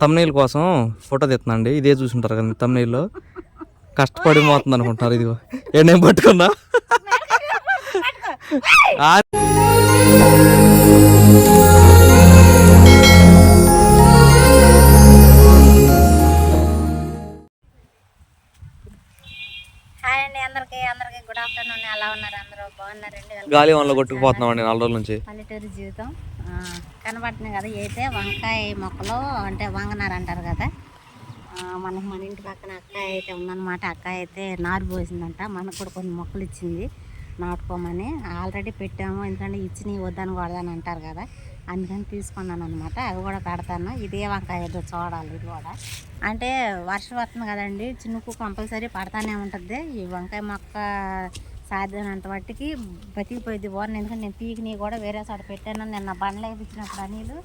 Thumbnail కోసం photo తెస్తున్నాండి ఇదే చూసుంటారు కదా తమ్నైల్లో కష్టపడి మోతుంది అనుకుంటున్నారు ఇదిగో. ఏ నేను పట్టుకున్నా? అండి గాలి వల్ల కొట్టుకుపోతున్నాం అండి నాలుగు రోజుల నుంచి. పల్లెటూరు జీవితం. కనబడుతున్నాయి కనబడుతుంది కదా అయితే వంకాయ మొక్కలు అంటే వంగనారు అంటారు కదా. ఆ, మనకి మన ఇంటి పక్కన అక్కాయ అయితే ఉందన్నమాట. అక్కాయ అయితే నారు పోసిందంట. మనకు కూడా కొన్ని మొక్కలు ఇచ్చింది. నాటుకోమని ఆల్రెడీ పెట్టాము. ఎందుకంటే ఇచ్చినవి వద్దని కొడదని అంటారు కదా. అందుకని తీసుకున్నాను అనమాట అవి కూడా పెడతాను ఇదే వంకాయ ఏదో చూడాలి ఇది కూడా. అంటే వర్షం వస్తుంది కదండి. చినుకు కంపల్సరీ పడతానే ఉంటుంది. ఈ వంకాయ మొక్క సాధ్యమైనంత మట్టికి బతికిపోయింది బాగుంది ఎందుకంటే నేను పీకిని కూడా వేరే చోట పెట్టాను. నిన్న బండ్లు వేయించినప్పుడు అనిలు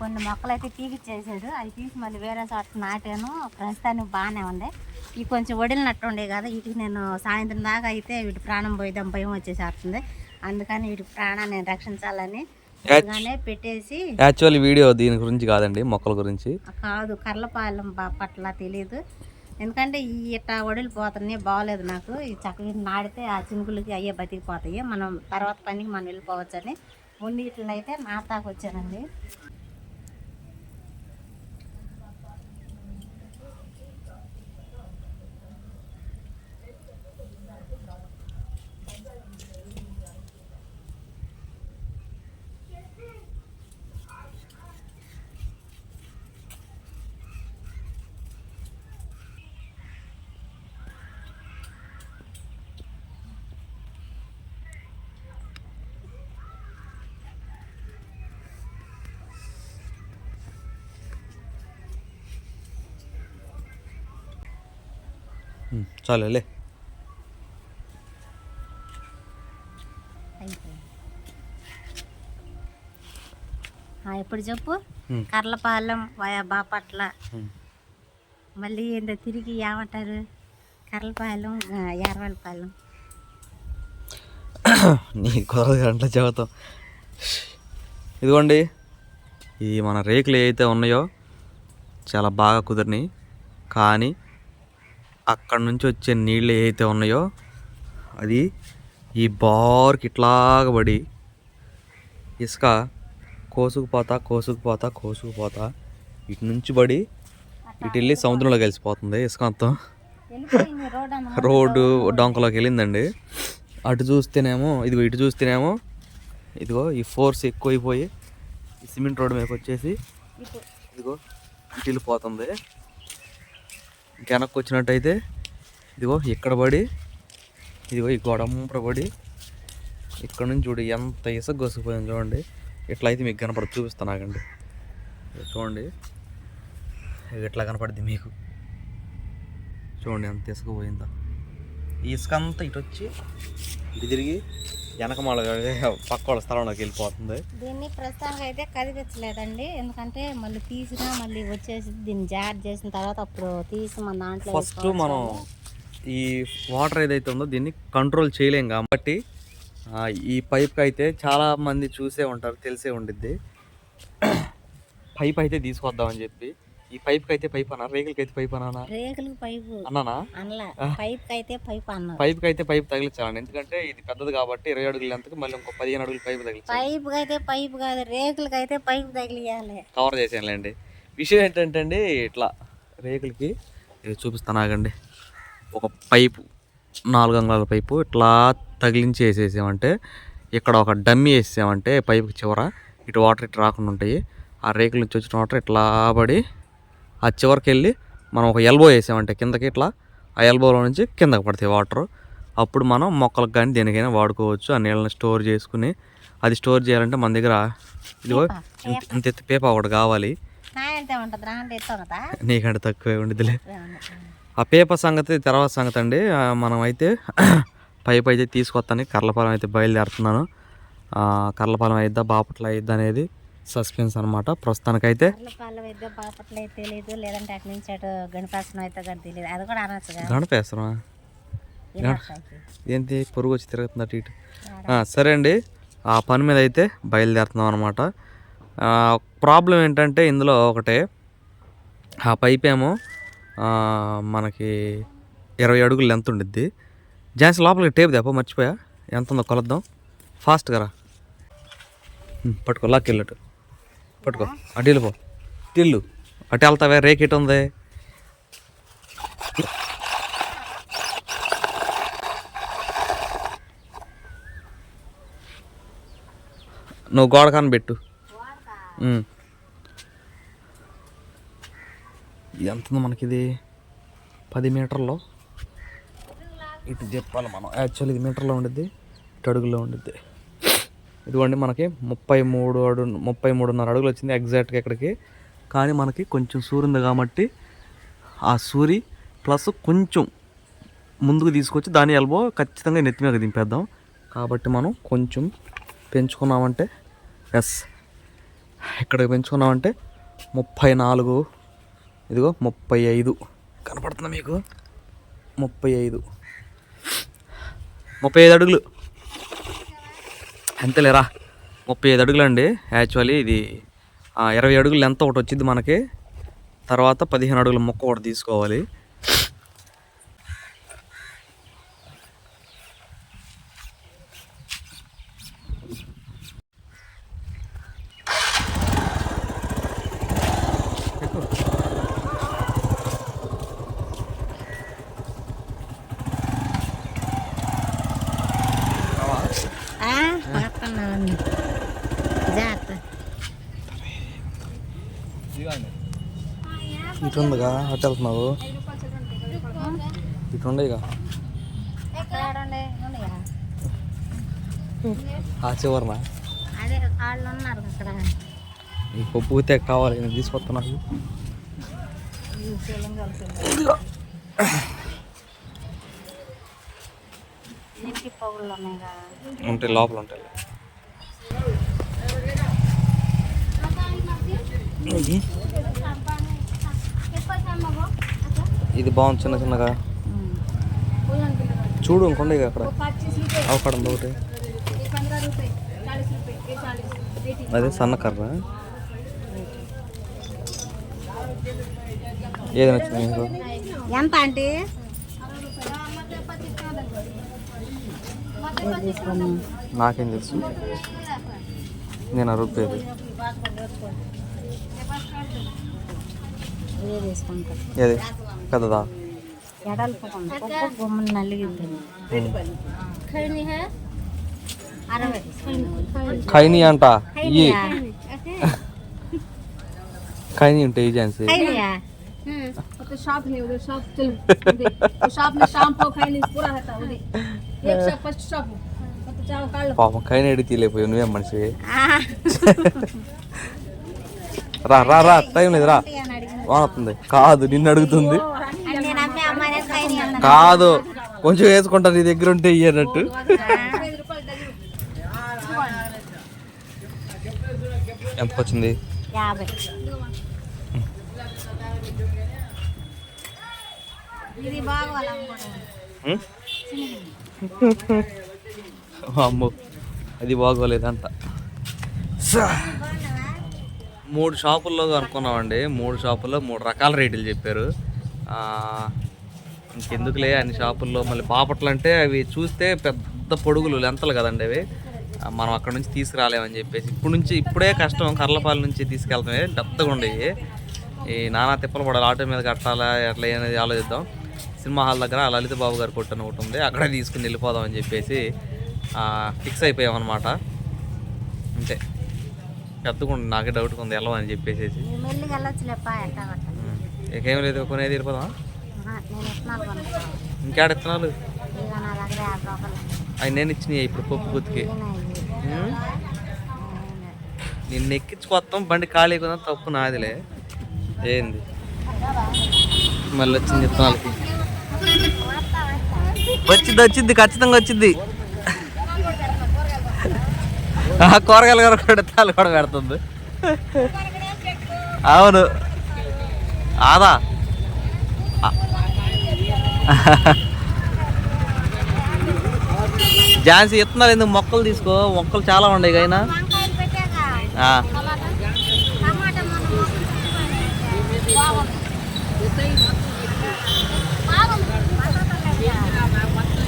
కొన్ని మొక్కలు అయితే పీకిచ్చేసాడు. అవి తీసి మళ్ళీ వేరే చోట నాటాను. ప్రస్తుతానికి బాగానే ఉంది. ఇవి కొంచెం వడిలినట్టు ఉండే కదా వీటికి నేను సాయంత్రం దాకా అయితే వీటి ప్రాణం పోయిద్దాం భయం వచ్చేసేస్తుంది. అందుకని వీటి ప్రాణాన్ని నేను రక్షించాలని పెట్టేసి యాక్చువల్లీ వీడియో దీని గురించి కాదండి మొక్కల గురించి. కాదు కర్లపాలెం పట్ల తెలియదు ఎందుకంటే ఈ ఇట్ట వడిలిపోతున్నాయి బాగోలేదు నాకు. ఈ చక్కగా నాడితే ఆ చినుకులకి అయ్యే బతికిపోతాయి. మనం తర్వాత పనికి మనం వెళ్ళిపోవచ్చని. ముందు ఇట్లా అయితే వచ్చానండి చాలులే. ఆ, ఇప్పుడు చెప్పు. కర్లపాలెం వయా బాపట్ల. మళ్ళీ ఏందో తిరిగి ఏమంటారు? కర్లపాలెం ఆ, యారవలపాలెం. నీ కొరవ గంటల చెబుతాం. ఇదిగోండి. ఈ మన రేకులు ఏవైతే ఉన్నాయో చాలా బాగా కుదిరినాయి. కానీ అక్కడ నుంచి వచ్చే నీళ్ళు ఏవైతే ఉన్నాయో అది ఈ బార్కి ఇట్లాగ పడి ఇసుక కోసుకుపోతా కోసుకుపోతా కోసుకుపోతా ఇటు నుంచి పడి ఇటు వెళ్ళి సముద్రంలో కలిసిపోతుంది ఇసుక మొత్తం. రోడ్డు డొంకలోకి వెళ్ళిందండి. అటు చూస్తేనేమో ఇదిగో ఇటు చూస్తేనేమో ఇదిగో ఈ ఫోర్స్ ఎక్కువైపోయి సిమెంట్ రోడ్డు మీదకి వచ్చేసి ఇదిగో ఇటు వెళ్ళిపోతుంది. వెనక్కి వచ్చినట్టయితే ఇదిగో ఇక్కడ పడి ఇదిగో ఈ గొడంపర పడి ఇక్కడ నుంచి చూడు ఎంత ఇసుక గొసిపోయింది చూడండి. ఇట్లా అయితే మీకు కనపడదు చూపిస్తాను ఆగండి. చూడండి. ఇట్లా కనపడుద్ది మీకు. చూడండి ఎంత ఇసుక పోయిందా. ఈ ఇసుక అంతా ఇటు వచ్చి ఇటు తిరిగి వెనకమాల పక్క వాళ్ళ స్థలంలోకి వెళ్ళిపోతుంది. దీన్ని ప్రస్తుతానికి అయితే కదిలించలేదండి ఎందుకంటే మళ్ళీ తీసినా మళ్ళీ వచ్చేసి దీన్ని జార్ చేసిన తర్వాత అప్పుడు తీసి మన దాంట్లో ఫస్ట్ మనం ఈ వాటర్ ఏదైతే ఉందో దీన్ని కంట్రోల్ చేయలేం కాబట్టి ఆ, ఈ పైప్కి అయితే చాలా మంది చూసే ఉంటారు తెలిసే ఉండిద్ది. పైప్ అయితే తీసుకొద్దామని చెప్పి ఈ పైప్కి అయితే పైప్ అన్నా రేకులకి అయితే పైప్ అన్నా రేకులకు పైపు. అన్నానా? అనలా. పైప్ అయితే పైప్ అన్నారు పైప్కి అయితే పైప్ తగిలించాలండి. ఎందుకంటే ఇది పెద్దది కాబట్టి ఇరవై అడుగులు ఎంతకి మళ్ళీ ఇంకో పదిహేను అడుగులు పైప్ తగిలించాలి. పైప్ అయితే పైప్ కాదు రేకులకి అయితే పైప్ తగిలియాలి. కవర్ చేసానులేండి విషయం ఏంటంటే అండి ఇట్లా రేకులకి ఇది చూపిస్తాను ఆగండి. ఒక పైపు నాలుగు అంగుళాల పైపు ఇట్లా తగిలించి వేసేసామంటే ఇక్కడ ఒక డమ్మీ వేసామంటే పైపుకి చివర ఇటు వాటర్ ఇటు రాకుండా ఉంటాయి. ఆ రేకుల నుంచి వచ్చిన వాటర్ ఇట్లా పడి ఆ చివరికి వెళ్ళి మనం ఒక ఎల్బో వేసామంటే కిందకి ఇట్లా ఆ ఎల్బోలో నుంచి కిందకి పడతాయి వాటర్. అప్పుడు మనం మొక్కలకు కానీ దేనికైనా వాడుకోవచ్చు. ఆ నీళ్ళని స్టోర్ చేసుకుని అది స్టోర్ చేయాలంటే మన దగ్గర ఇదిగో ఇంత ఎత్తు పేపర్ ఒకటి కావాలి. నీకంటే తక్కువే ఉండిద్దిలే. ఆ. పేపర్ సంగతి తర్వాత సంగతి అండి. మనం అయితే పైప్ అయితే తీసుకొస్తాను. కర్లపాలెం అయితే బయలుదేరుతున్నాను. కర్లపాలెం అయిద్దా బాపట్ల అయిద్దా అనేది సస్పెన్స్ అనమాట ప్రస్తుతానికైతే వినాయకుడికి. ఏంటి పొరుగు వచ్చి తిరుగుతుంది అటు ఇటు. సరే అండి. ఆ పని మీద అయితే బయలుదేరుతున్నాం అనమాట ప్రాబ్లం ఏంటంటే ఇందులో ఒకటే. ఆ పైప్ ఏమో మనకి ఇరవై అడుగులు లెంత్ ఉండిద్ది. జాన్స్ లోపలికి టేప్ దేపో మర్చిపోయా? ఎంత ఉందో కొలద్దాం ఫాస్ట్గా రా. పట్టుకో లాక్కి వెళ్ళటు పట్టుకో. అటు వెళ్ళిపో తిల్లు అటు వెళ్తావే రేక్ ఉంది. నువ్వు గోడ కనిపెట్టు ఎంత ఉంది మనకిది? పది మీటర్లో. ఇటు చెప్పాలి మనం. యాక్చువల్ ఇది మీటర్లో ఉండిద్ది ఇటు అడుగులో ఉండిద్ది. ఇదిగోండి మనకి ముప్పై మూడు అడు ముప్పై మూడున్నర అడుగులు వచ్చింది ఎగ్జాక్ట్గా ఇక్కడికి. కానీ మనకి కొంచెం సూర్యుంది ఉంది కాబట్టి ఆ సూరి ప్లస్ కొంచెం ముందుకు తీసుకొచ్చి దాని ఎల్బో ఖచ్చితంగా నెత్తి మీద దింపేద్దాం. కాబట్టి మనం కొంచెం పెంచుకున్నామంటే ఎస్ ఇక్కడ పెంచుకున్నామంటే ముప్పై నాలుగు ఇదిగో ముప్పై ఐదు కనపడుతుందా మీకు? ముప్పై ఐదు. ముప్పై ఐదు అడుగులు. ఎంతలేరా ముప్పై ఐదు అడుగులు అండి యాక్చువల్లీ ఇది ఇరవై అడుగులు ఎంత ఒకటి వచ్చింది మనకి. తర్వాత పదిహేను అడుగుల మొక్క ఒకటి తీసుకోవాలి ఆ, వస్తున్నాను. జాగ్రత్త ఇటు ఉందిగా అటు వెళ్తున్నావు? ఇటు ఉండేగా ఉండే? ఆ చివరన? ఈ పప్పు అయితే కావాలి నేను తీసుకొస్తున్నాను ఉంటాయి లోపల ఉంటాయి ఇది బాగుంది చిన్న చిన్నగా. చూడు ఇంకొండ అక్కడ. అవకాడం ఒకటి. అదే సన్న కర్ర. ఏది నచ్చింది మీకు ఎంత అంటే తీసుకోను నాకేం తెలుసు. నేను తీసుకుంటా ఏది? పెద్దదా ఎడల్పు పప్పు గుమ్మని నలిగింది అరవై ఖైనీ అంట ఈ ఖైనియా? ఖైనీ ఉంటాయి ఈ ఝాన్సీ ఖైనియా? तो शॉप नहीं उधर शॉप चलो उधर। तो शॉप में शैम्पू खाइनिंग पूरा रहता है उधर एक शॉप फर्स्ट शॉप तो चाहो काट लो పాపం ఖైనీ అడిగి తీలేపోయావు నువ్వేం మనిషి ఆ, రా రా రా టైం లేదు రా అని అడిగింది. వానొస్తుంది కాదు నిన్ను అడుగుతుంది. కాదు కొంచెం వేసుకుంటా నీ దగ్గర ఉంటే ఇయ్యనట్టు ఎంత వచ్చింది? అమ్మో అది బాగోలేదంట. మూడు షాపుల్లో కనుక్కున్నామండి. మూడు షాపుల్లో మూడు రకాల రేట్లు చెప్పారు. ఇంకెందుకులే అన్ని షాపుల్లో మళ్ళీ బాపట్లు అంటే అవి చూస్తే పెద్ద పొడుగులు లెంతలు కదండి అవి. మనం అక్కడ నుంచి తీసుకురాలేమని చెప్పేసి. ఇప్పుడు నుంచి ఇప్పుడే కష్టం కర్లపాల నుంచి తీసుకెళ్తామే పెద్దగా ఉండేవి ఈ నానా తిప్పలు పడాలి ఆటో మీద కట్టాలా ఎట్లా అనేది ఆలోచిద్దాం. సినిమా హాల్ దగ్గర లలిత బాబు గారి కొట్టని ఒకటి ఉంది అక్కడే తీసుకుని వెళ్ళిపోదాం అని చెప్పేసి ఫిక్స్ అయిపోయామన్నమాట. అంతే. పెద్దగా ఉంది నాకే డౌట్గా ఉంది. వెళ్ళమని అని చెప్పేసి. ఇంకేం లేదు కొనేది వెళ్ళిపోదాం. ఇంకేడ ఇత్తనాలు? అవి నేను ఇచ్చినాయి ఇప్పుడు పప్పు గుత్తికి? నిన్ను ఎక్కించుకొస్తాం బండి ఖాళీ కొందా తప్పు నాదిలే. ఏంది? మళ్ళీ వచ్చింది ఇత్తనాలకి వచ్చింది వచ్చింది ఖచ్చితంగా వచ్చింది కూరగాయలు కూడా విత్తనాలు కూడా పెడుతుంది. అవును. ఆదా? ఝాన్సీ ఇస్తున్నారు ఎందుకు మొక్కలు తీసుకో? మొక్కలు చాలా ఉన్నాయి అయినా టమాటాలు ఎందుకు కొడతావు టమాటా టమాటా మనం బాగుంది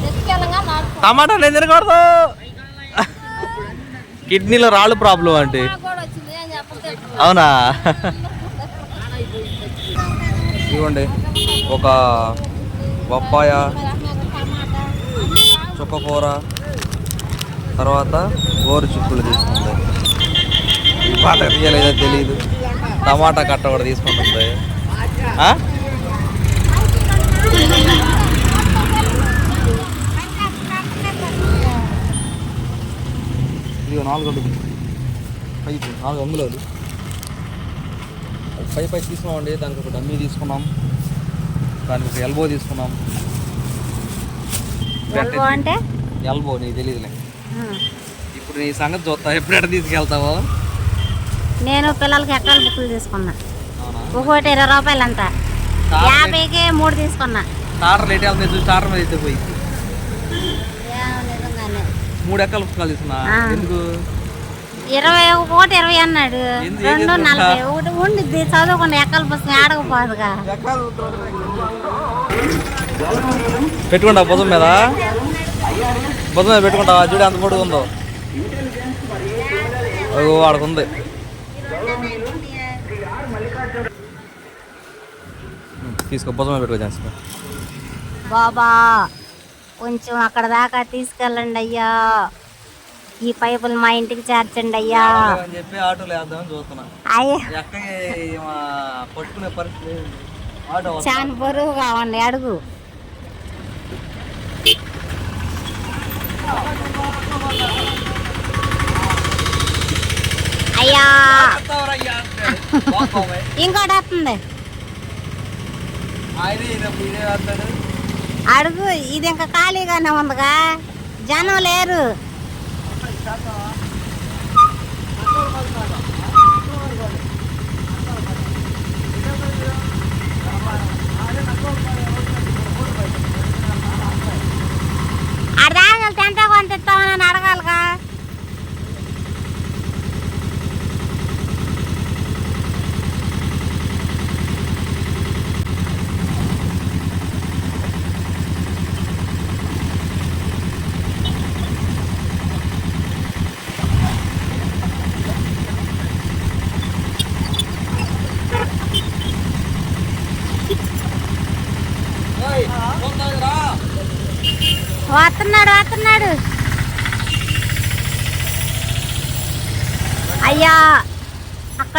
తెచ్చుకెళ్ళంగా నాకు టమాటాలు ఎందుకు తినకూడదు కిడ్నీలో రాళ్ళు ప్రాబ్లం అంటే. చెప్పతే అవునా? ఇవ్వండి. ఒక బొప్పాయ చుక్కకూర తర్వాత గోరు చుక్కులు తీసుకుంది. పాట తీయలేదో తెలియదు టమాటా కట్ట కూడా తీసుకుంటుంది ఆ? ఇదిగో నాలుగు అడుగులు పైపు నాలుగు అంగుళాలు పై పై తీసుకున్నామండి దానికి ఒక డమ్మీ తీసుకున్నాం దానికి ఒక ఎల్బో తీసుకున్నాం. ఎల్బో అంటే? ఎల్బో నీకు తెలియదులే. ఇప్పుడు నీ సంగతి చూస్తా ఎప్పుడు ఎక్కడ తీసుకెళ్తావో? నేను పిల్లలకి ఎక్కడ బుక్కులు తీసుకున్నా? ఒక్కొక్కటి ఇరవై రూపాయలు అంట యాభైకి మూడు తీసుకున్నా. స్టార్టర్ ఎటు వెళ్తుంది స్టార్టర్ మీద అయితే పోయి ఏమో నిజంగానే మూడు ఎక్కల పుస్తకాలు తీసుకున్నా. ఎందుకు? ఇరవై ఒకటి ఇరవై అన్నాడు. రెండు? నలభై ఒకటి ఉండిద్ది. చదువుకుండా ఎక్కల పుస్తకం ఆడకపోదుగా పెట్టుకుంటా భుజం మీద. భుజం మీద పెట్టుకుంటావా? చూడు ఎంత పొడుగు ఉందో. ఉంది. తీసుకో భుజం మీద పెట్టుకో బాబా. కొంచెం అక్కడ దాకా తీసుకెళ్ళండి అయ్యా ఈ పైపులు మా ఇంటికి చేర్చండి అయ్యా అని చెప్పి ఆటోలో వేద్దామని చూస్తున్నా అయ్యా ఎక్కడికి ఈమె పట్టుకునే పరిస్థితి లేదు. ఆటో వస్తా. చాలా బరువుగా ఉంది అడుగు అయ్యా. ఇంకోటి వస్తుంది ఆయనే వేస్తాడు. అడుగు ఇది ఇంకా ఖాళీగానే ఉందిగా. జనం లేరు.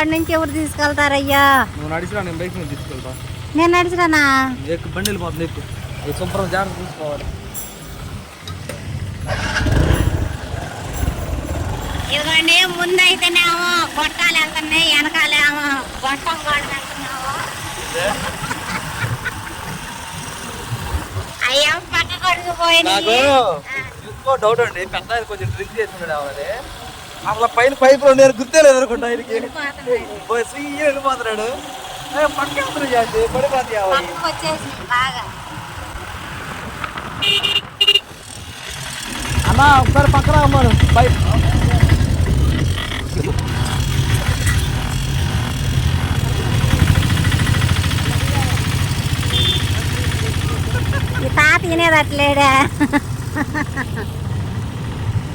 అక్కడి నుంచి ఎవరు తీసుకెళ్తారయ్యా? నువ్వు నడిచిరా నేను బైక్ మీద తీసుకెళ్తా. నేను నడిచిరానా? ఎక్కు బండి వెళ్ళిపోతుంది ఎక్కువ అది శుభ్రం జాగ్రత్త చూసుకోవాలి. ఇదిగోండి ముందు అయితేనేమో గొట్టాలు వెళ్తున్నాయి వెనకాలేమో గొట్టం వెళ్తున్నాము అయ్యా పక్క కొడుకు నాకు పోయినాయి ఇంకో డౌట్ అండి పెద్ద కొంచెం డ్రింక్ చేస్తున్నాడు ఆవిడది అసలు పైన పైపులో నేను గుర్తే లేదు అనుకుంటా ఆయనకి స్వీయ వెళ్ళిపోతున్నాడు పక్క చేసి పడిపోతాయి అన్న ఒకసారి పక్కన అమ్మాను పైప్ ఈ తాత తినేదట్లేడా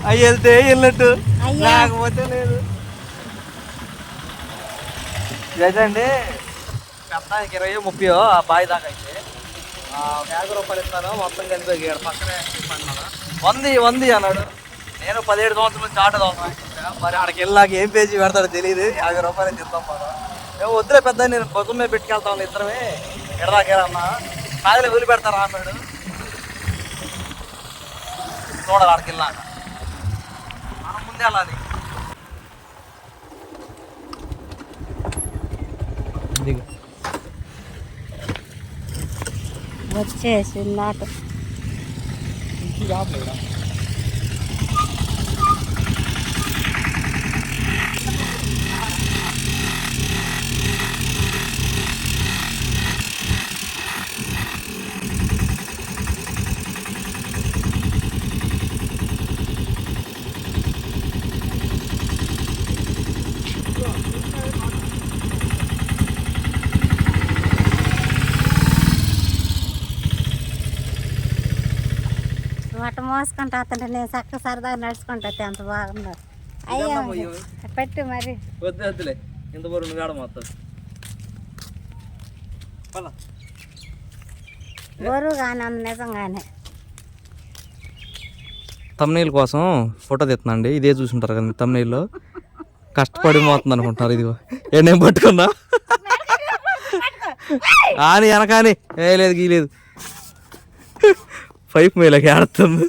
అవి వెళ్తే వెళ్ళినట్టు. అయ్యా. లేకపోతే లేదు. లేదండి పెద్దానికి ఇరవై ముప్పై ఆ బావి దాకా అయితే. యాభై రూపాయలు ఇస్తాను మొత్తం కలిపి పక్కనే వంది వంది అన్నాడు. నేను పదిహేడు సంవత్సరాల నుంచి ఆటో. మరి ఆడికి వెళ్ళాక ఏం పేజీ పెడతాడో తెలియదు. యాభై రూపాయలు చెప్తాం మనం. మేము వద్దులే పెద్ద నేను భుజం మీద పెట్టుకెళ్తాం ఇద్దరమే. ఎడదాకేరన్నా కాయలు వదిలి పెడతారా అన్నాడు. చూడాలి ఆడికి వెళ్ళాక మనం ముందే వెళ్ళాలి వచ్చేసింది ఆటో మోసుకుంటా అతను నేను చక్క సరదాగా నడుచుకుంటా అంత బాగున్నారు అయ్యో పెట్టు మరి. వద్దు వద్దులే. ఇంత బరువు కాడ మొత్తం. ఉంది నిజంగానే. తమ్నైల్ కోసం ఫోటో తీస్తున్నాండి ఇదే చూసుంటారు కదా తమ్నైల్లో. కష్టపడి మోతుంది అనుకుంటున్నారు ఇదిగో. ఏం పట్టుకున్నా? ఆని వెనకాని. ఏ లేదు గీలేదు పైప్ మేలకి ఆడుతుంది.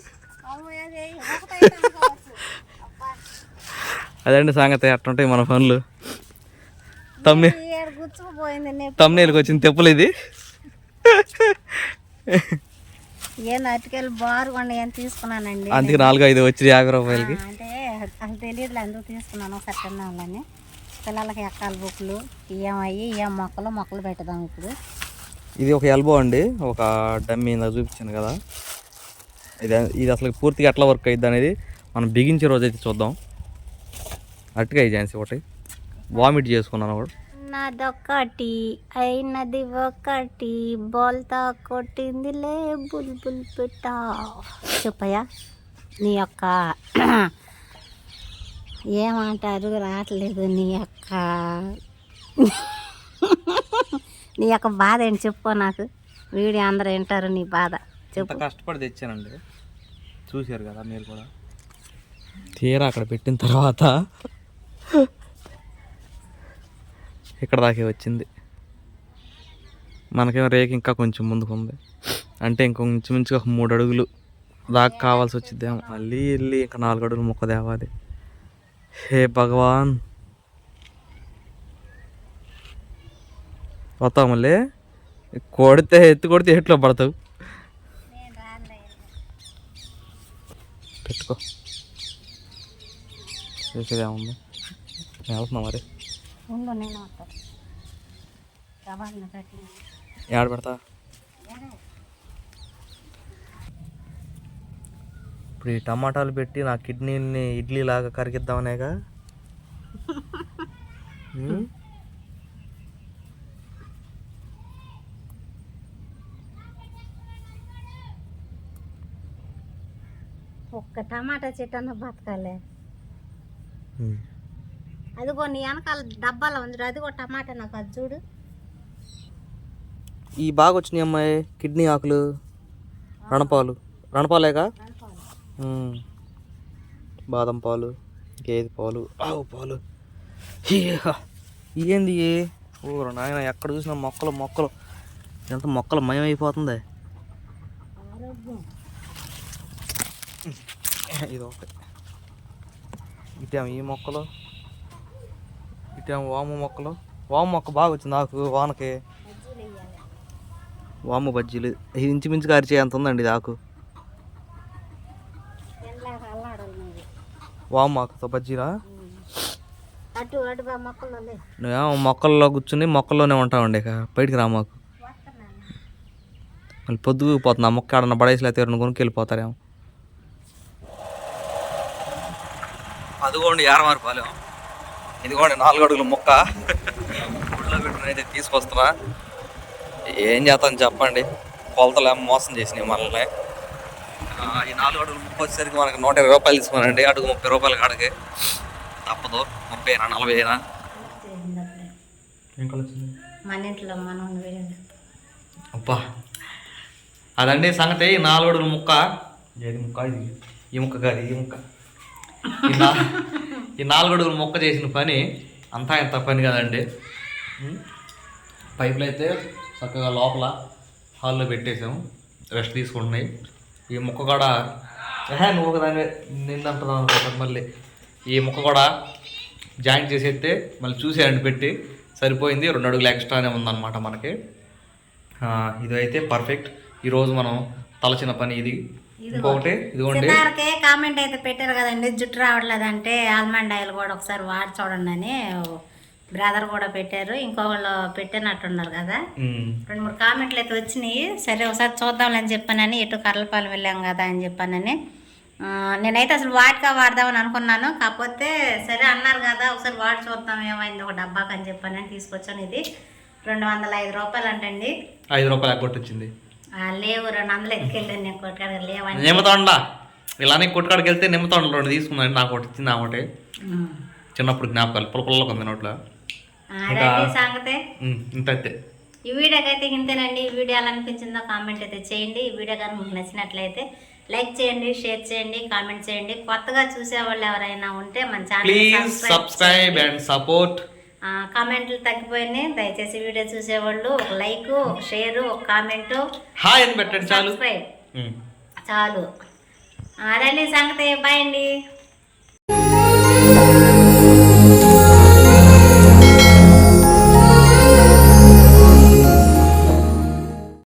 అదండి సంగతి అట్టుంటాయి మన పనులు. తమ్నే తమ్నేల్కి వచ్చిన తెప్పులు ఇది. ఏం అటుకెళ్ళి బారుగా ఏం తీసుకున్నానండి? అందుకే నాలుగు ఐదు వచ్చి యాభై రూపాయలకి. అంటే అసలు తెలియదులే అందుకు తీసుకున్నాను ఒకసారి తిన్నాలని పిల్లలకి ఎక్కాల బుక్లు ఇయ్యం అయ్యి ఇయ్యం మొక్కలు మొక్కలు పెట్టుదాం ఇప్పుడు. ఇది ఒక ఎల్బో అండి ఒక డమ్మీ ఇందాక చూపించాను కదా. ఇది ఇది అసలు పూర్తిగా ఎట్లా వర్క్ అయ్యిద్ది అనేది మనం బిగించే రోజు అయితే చూద్దాం అట్టుగా అయ్యి ఒకటి. వామిట్ చేసుకున్నాను కూడా. నాదొక్కటి అయినది ఒకటి బోల్తా కొట్టిందిలే బుల్బుల్ పిట్ట. చెప్పయ్యా నీ యొక్క ఏమంటారు రావట్లేదు నీ యొక్క నీ యొక్క బాధ ఏంటి చెప్పు నాకు. వీడియో అందరూ వింటారు నీ బాధ. ఎంత కష్టపడి తెచ్చానండి. చూశారు కదా మీరు కూడా. తీరా అక్కడ పెట్టిన తర్వాత ఇక్కడ దాకే వచ్చింది. మనకేమో రేక్ ఇంకా కొంచెం ముందుకు ఉంది. అంటే ఇంకొంచెం మించుగా ఒక మూడు అడుగులు దాకా కావాల్సి వచ్చిద్దేమో. మళ్ళీ వెళ్ళి ఇంకా నాలుగు అడుగులు మొక్క తేవాలి. హే భగవాన్. మళ్ళీ? కొడితే ఎత్తి కొడితే ఎట్లో పడతావు? పెట్టుకో. చేసేదేముంది వెళ్తున్నా మరి. ఉండు నేను ఏడ పెడతా? ఇప్పుడు ఈ టమాటాలు పెట్టి నా కిడ్నీని ఇడ్లీ లాగా కరిగిద్దామనేగా ఒక్క టమాటా చెట్టు అన్న బతకాలే. అదిగో నీ వెనకాల డబ్బాలో ఉంది అది కూడా టమాటా నాకు అది చూడు. ఈ బాగా వచ్చినాయి అమ్మాయి కిడ్నీ ఆకులు రణపాలు. రణపాలేగా. బాదం పాలు గేదె పాలు ఆవు పాలు. ఏంది? ఓ నాయన ఎక్కడ చూసినా మొక్కలు మొక్కలు. ఎంత మొక్కలు మయమైపోతుంది. ఇది ఒకటి ఇటేమో ఈ మొక్కలు ఇటేమో వాము మొక్కలు వాము మొక్క బాగా వచ్చింది ఆకు వానకి వాము బజ్జీలు ఇది ఇంచుమించుగా అరిచే అంత ఉందండి ఇది ఆకు వాము ఆకుతో బజ్జీరా అటు అటు బా మొక్కలు లే నువ్వేమో మొక్కల్లో కూర్చుని మొక్కల్లోనే ఉంటావండి ఇక బయటికి రా మాకు మళ్ళీ పొద్దుకు పోతుంది ఆ మొక్క ఆడన్న పడేసి లేకపోతే రెండు కొనుక్కి వెళ్ళిపోతారేమో అదిగోండి యారమారి పాలెం. ఇదిగోండి నాలుగు అడుగుల మొక్క. ఊళ్ళో పెట్టుకుని అయితే తీసుకొస్తున్నా. ఏం చేస్తాను చెప్పండి. కొలతలు ఏమో మోసం చేసినాయి మనల్ని. ఈ నాలుగు అడుగులు ముప్పై వచ్చేసరికి మనకి నూట ఇరవై రూపాయలు తీసుకోనండి అడుగు ముప్పై రూపాయలు కాడికి. తప్పదు. ముప్పై అయినా నలభై అయినా. మన ఇంట్లో మనం అబ్బా. అదండి సంగతి. ఈ నాలుగు అడుగుల ముక్క. ఏది ముక్క ఇది? ఈ ముక్క కాదు ఈ ముక్క. ఈ నాలుగడుగులు మొక్క ముక్క చేసిన పని అంతా ఇంత పని కదండి. పైపులు అయితే చక్కగా లోపల హాల్లో పెట్టేసాము రెస్ట్ తీసుకుంటున్నాయి. ఈ ముక్క కూడా నువ్వు ఒకదాని దాని మళ్ళీ. ఈ ముక్క కూడా జాయింట్ చేసేస్తే మళ్ళీ చూసేయండి పెట్టి సరిపోయింది. రెండు అడుగులు ఎక్స్ట్రానే ఉందన్నమాట మనకి. ఇదైతే ఇది అయితే పర్ఫెక్ట్. ఈరోజు మనం తలచిన పని ఇది. ఇంకొకటి ఇదిగోండి. కామెంట్ అయితే పెట్టారు కదండి జుట్టు రావట్లేదంటే ఆల్మండ్ ఆయిల్ కూడా ఒకసారి వాడి చూడండి అని బ్రదర్ కూడా పెట్టారు ఇంకొకళ్ళు పెట్టినట్టున్నారు కదా. రెండు మూడు కామెంట్లు అయితే వచ్చినాయి. సరే ఒకసారి చూద్దాంలే అని చెప్పానని ఎటు కర్లపాలెం వెళ్ళాం కదా అని చెప్పానని. నేనైతే అసలు వాటికా వాడదామని అనుకున్నాను. కాకపోతే సరే అన్నారు కదా ఒకసారి వాడి చూద్దాం ఏమైంది ఒక డబ్బాకి అని చెప్పానని తీసుకొచ్చాను ఇది. రెండు వందల ఐదు రూపాయలు అంటండి ఐదు రూపాయలు ఆ, లేవు రెండు వందలు ఎక్కెళ్ళాను నేను నిమ్మతోండా. ఇలానే కొట్టుకాడికి వెళ్తే నిమ్మతోటలు రెండు తీసుకుందండి నాకు ఒకటి ఇచ్చింది ఆ ఒకటి. చిన్నప్పుడు జ్ఞాపకాలు పుల్ల పుల్లగా ఉంది నోట్లో. సంగతే. ఇంత అయితే. ఈ వీడియోకి అయితే ఇంతేనండి. ఈ వీడియో ఎలా అనిపించిందో కామెంట్ అయితే చేయండి. ఈ వీడియో కానీ మీకు నచ్చినట్లయితే లైక్ చేయండి షేర్ చేయండి కామెంట్ చేయండి. కొత్తగా చూసే వాళ్ళు ఎవరైనా ఉంటే మన please channel subscribe and support కామెంట్లు తగ్గిపోయినాయి. దయచేసి వీడియో చూసేవాళ్ళు ఒక లైక్ ఒక షేర్ ఒక కామెంట్. హాయ్ అని పెట్టండి చాలు. చాలు. అదండి సంగతి బాయ్ అండి.